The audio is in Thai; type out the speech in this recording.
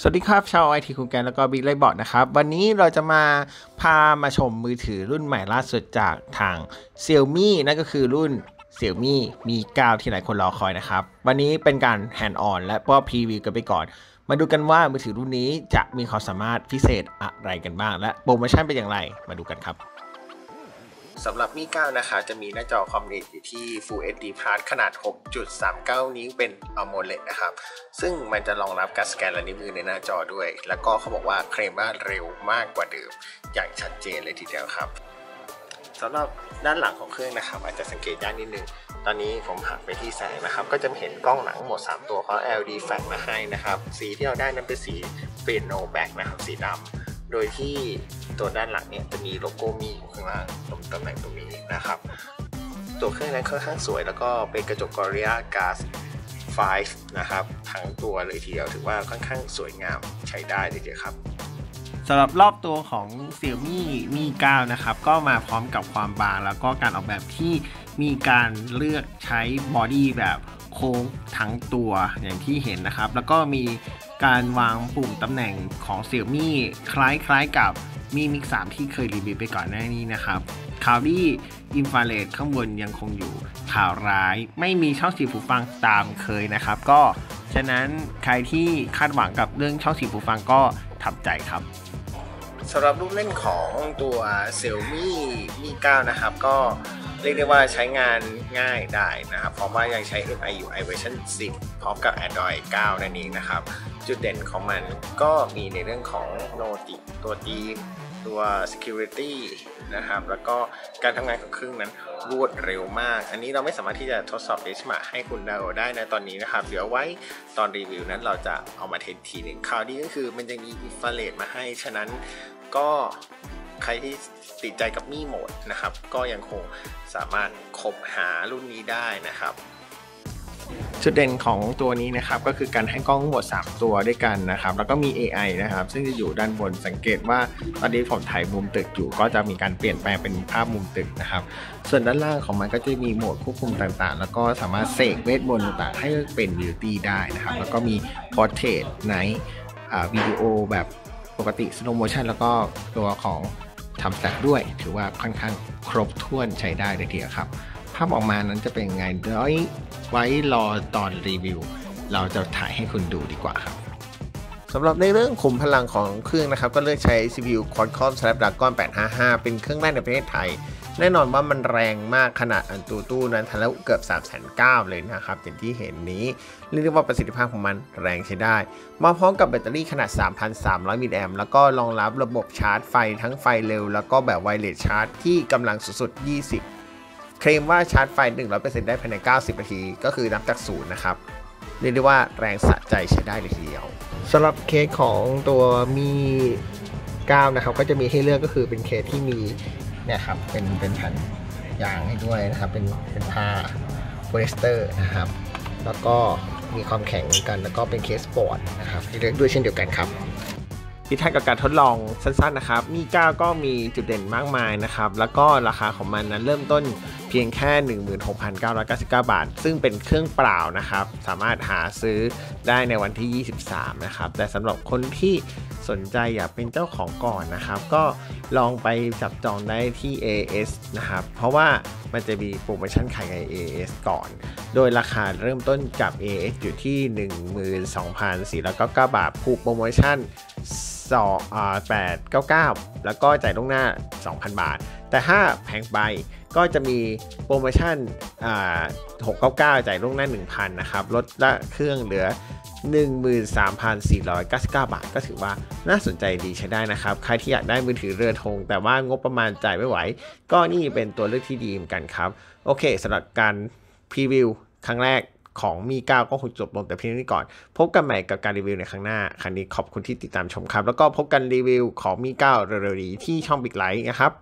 สวัสดีครับ ชาวไอทีคุณแกนแล้วก็บิ๊กไลบอร์ดนะครับ วันนี้เราจะมาพามาชมมือถือรุ่นใหม่ล่าสุดจากทาง Xiaomi นั่นก็คือรุ่น Xiaomi Mi 9ที่หลายคนรอคอยนะครับ วันนี้เป็นการ hand on และก็พรีวิวกันไปก่อน มาดูกันว่ามือถือรุ่นนี้จะมีความสามารถพิเศษอะไรกันบ้าง และโปรโมชั่นเป็นอย่างไรมาดูกันครับ สำหรับมี 9 นะคะ จะมีหน้าจอคอมนิตอยู่ที่ Full HD Plus ขนาด 6.39 นิ้วเป็น AMOLED นะครับ ซึ่งมันจะรองรับการสแกนลายนิ้วมือในหน้าจอด้วย แล้วก็เขาบอกว่าเคลมว่าเร็วมากกว่าเดิม อย่างชัดเจนเลยทีเดียวครับสำหรับด้านหลังของเครื่องนะครับ อาจจะสังเกตยากนิดนึง ตอนนี้ผมหักไปที่แสงนะครับ ก็จะเห็นกล้องหลังหมด 3 ตัวเขา LED แฟลชมาให้นะครับ สีที่เราได้นั้นเป็นสีเปลี่ยนโนแบ็กนะครับ สีดำ โดยที่ตัวด้านหลังเนี่ยจะมีโลโก้มีอยู่ข้างล่างตรงตำแหน่งตรงนี้นะครับ ตัวเครื่องนั้นค่อนข้างสวยแล้วก็เป็นกระจก Gorilla Glass 5นะครับทั้งตัวเลยทีเดียวถือว่าค่อนข้างสวยงามใช้ได้เลยเดียวครับสำหรับรอบตัวของ Xiaomi Mi 9 นะครับ ก็มาพร้อมกับความบางแล้วก็การออกแบบที่มีการเลือกใช้บอดี้แบบโค้งทั้งตัวอย่างที่เห็นนะครับ แล้วก็มี การวางปุ่มตำแหน่งของ Xiaomi คล้ายๆกับมี Mix 3ที่เคยรีวิวไปก่อนหน้านี้นะครับคาวดี้อินฟราเรดข้างบนยังคงอยู่ข่าวร้าย ไม่มีช่องสีหูฟังตามเคยนะครับ ก็ฉะนั้นใครที่คาดหวังกับเรื่องช่องสีหูฟังก็ทำใจครับสำหรับลูกเล่นของตัว Xiaomi Mi 9 นะครับ ก็ เรียกได้ว่าใช้งานง่ายได้นะครับเพราะว่ายังใช้ MIUI เวอร์ชัน10 พร้อมกับ Android 9 นั่นเองนะครับ จุดเด่นของมันก็มีในเรื่องของโนติตัวตีตัว security นะครับ แล้วก็การทำงานของเครื่องนั้นรวดเร็วมาก อันนี้เราไม่สามารถที่จะทดสอบเดชมาให้คุณดาวได้นะตอนนี้นะครับ เดี๋ยวไว้ตอนรีวิวนั้นเราจะเอามาเทสทีหนึ่งข่าวดีก็คือมันจะมีอินฟราเรดมาให้ ฉะนั้นก็ ใครที่ติดใจกับมี่โหมดนะครับ ก็ยังคงสามารถคบหารุ่นนี้ได้นะครับจุดเด่นของตัวนี้นะครับก็คือการให้กล้องทั้งหมด 3 ตัวด้วยกันนะครับแล้วก็มี AI นะครับ ซึ่งจะอยู่ด้านบนสังเกตว่าตอนนี้ผมถ่ายมุมตึกอยู่ ก็จะมีการเปลี่ยนแปลงเป็นภาพมุมตึกนะครับ ส่วนด้านล่างของมันก็จะมีโหมดควบคุมต่างๆ แล้วก็สามารถเสกเวทมนต์ต่างๆ ให้เป็นบิวตี้ได้นะครับ แล้วก็มี Portrait Night วิดีโอแบบปกติสโลโมชันแล้วก็ตัวของ ทำแตกด้วย ถือว่าค่อนข้างครบถ้วนใช้ได้เลยทีเดียวครับ ภาพออกมานั้นจะเป็นไงเดี๋ยวไว้รอตอนรีวิว เราจะถ่ายให้คุณดูดีกว่าครับสำหรับในเรื่องขุมพลังของเครื่องนะครับ ก็เลือกใช้ CPU Qualcomm Snapdragon 855 เป็นเครื่องแรกในประเทศไทย แน่นอนว่ามันแรงมากขนาดอันตูตู้นั้นทะลุเกือบ3 9 0 0 0เลยนะครับ อย่างที่เห็นนี้เรียกได้ว่าประสิทธิภาพของมันแรงใช้ได้ มาพร้อมกับแบตเตอรี่ขนาด 3,300มิลลิแอมแล้วก็รองรับระบบชาร์จไฟทั้งไฟเร็ว แล้วก็แบบไวเลสชาร์จที่กำลังสุดๆ20 เคลมว่าชาร์จไฟ 100%ได้ภายใน 90 นาที ก็คือนับจากศูนย์นะครับเรียกได้ว่าแรงสะใจใช้ได้เลยทีเดียวสำหรับเคสของตัวมี9นะครับก็จะมีให้เลือกก็คือเป็นเคสที่มี เนี่ยครับเป็นเป็นแผ่นยางให้ด้วยนะครับ เป็นเป็นผ้าโพลิสเตอร์นะครับ แล้วก็มีความแข็งเหมือนกัน แล้วก็เป็นเคสสปอร์ตนะครับให้เลือกด้วยเช่นเดียวกันครับพิทักกับการทดลองสั้นๆนะครับ มี9ก็มีจุดเด่นมากมายนะครับ แล้วก็ราคาของมันนั้นเริ่มต้น เพียงแค่ 16,999 บาท ซึ่งเป็นเครื่องเปล่านะครับ สามารถหาซื้อได้ในวันที่ 23 นะครับ แต่สำหรับคนที่สนใจอยากเป็นเจ้าของก่อนนะครับ ก็ลองไปจับจองได้ที่ AS นะครับ เพราะว่ามันจะมีโปรโมชั่นขายใน AS ก่อน โดยราคาเริ่มต้นกับ AS อยู่ที่ 12,499 บาทผูกโปรโมชั่น899 แล้วก็จ่ายล่วงหน้า 2,000 บาท แต่ถ้าแพงไป ก็จะมีโปรโมชั่น699 จ่ายล่วงหน้า 1,000 นะครับ ลดละเครื่องเหลือ 13,499 บาท ก็ถือว่าน่าสนใจดีใช้ได้นะครับ ใครที่อยากได้มือถือเรือธง แต่ว่างบประมาณจ่ายไม่ไหว ก็นี่เป็นตัวเลือกที่ดีเหมือนกันครับ โอเคสำหรับการพรีวิวครั้งแรกของมี9ก็คงจบลงแต่เพียงนี้ก่อน พบกันใหม่กับการรีวิวในครั้งหน้า ครั้งนี้ขอบคุณที่ติดตามชมครับ แล้วก็พบกันรีวิวของมี9เร็วๆนี้ที่ช่องบิ๊กไลท์นะครับ